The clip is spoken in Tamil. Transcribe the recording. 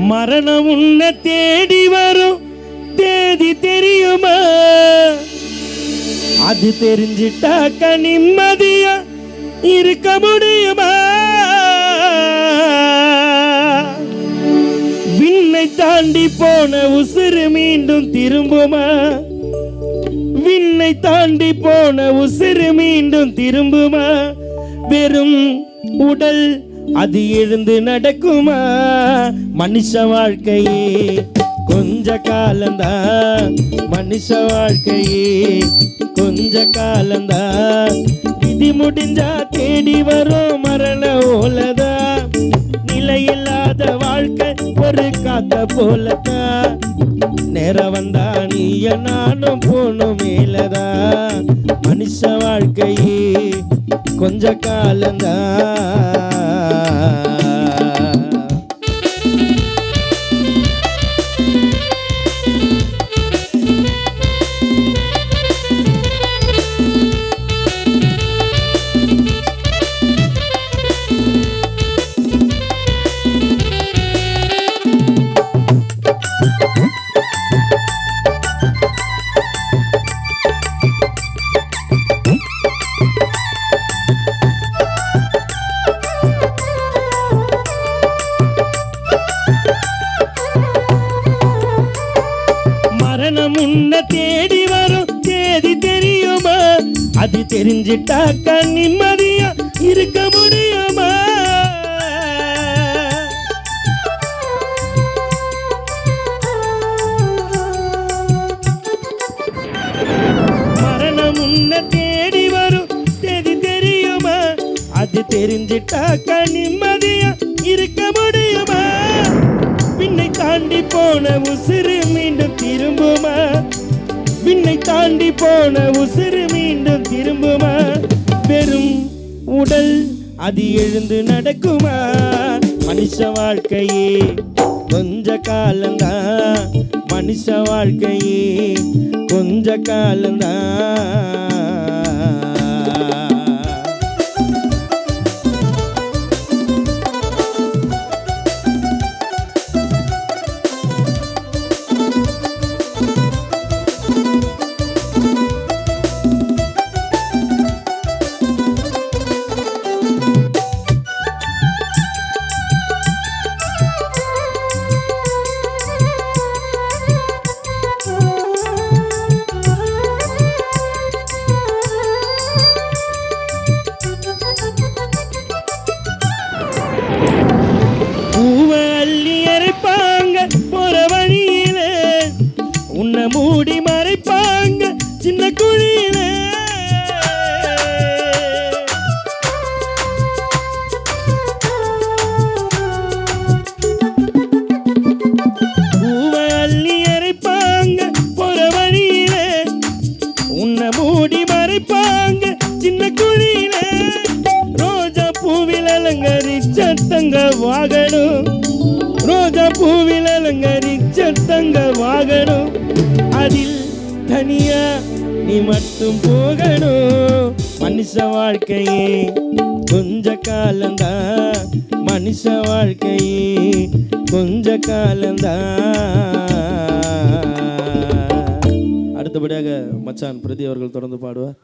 மரணம் உன்னை தேடி வரும். தேதி தெரியுமா? அது தெரிஞ்சிட்டாக்க நிம்மதியா இருக்க முடியுமா? விண்ணை தாண்டி போன உசுறு மீண்டும் திரும்புமா? விண்ணை தாண்டி போன உசுறு மீண்டும் திரும்புமா? வெறும் உடல் அது எழுந்து நடக்குமா? மனுஷ வாழ்க்கையே கொஞ்ச காலம்தான் மனுஷ வாழ்க்கையே கொஞ்ச காலம்தான் விதி முடிஞ்சா தேடி வரும் மரண ஓலதா. நிலையில்லாத வாழ்க்கை ஒரு காத்த போலதான் நேரம் வந்தா நீய நானும் போனும் மேலதா. மனுஷ வாழ்க்கையே கொஞ்ச காலம்தான் தேதி தெரியுமா? அது தெரிஞ்சிட்டாக்க நிம்மதியா இருக்க முடியுமா? மரணம் உன்ன தேடி வரும். தேதி தெரியுமா? அது தெரிஞ்சிட்டாக்க நிம்மதியா இருக்க முடியுமா? பின்னை தாண்டி போன உசிறு விண்ணை தாண்டி போன உசுறு மீண்டும் திரும்புமா? வெறும் உடல் அது எழுந்து நடக்குமா? மனுஷ வாழ்க்கையே கொஞ்ச காலம்தான். மனுஷ வாழ்க்கையே கொஞ்ச காலம்தான். மூடி மறைப்பாங்க சின்ன குழியில. பூவை மூடி மறைப்பாங்க சின்ன குழியில. ரோஜா பூவில் அலங்கரிச்ச தங்க வாகனம். ரோஜா பூவில் அலங்கரிச்ச தங்க வாகனம். அதில் தனியா நீ மட்டும் போகணும். மனுஷ வாழ்க்கையே கொஞ்ச காலந்தா மனுஷ வாழ்க்கையே கொஞ்ச காலம்தான் அடுத்தபடியாக மச்சான் பிரதி அவர்கள் தொடர்ந்து பாடுவார்.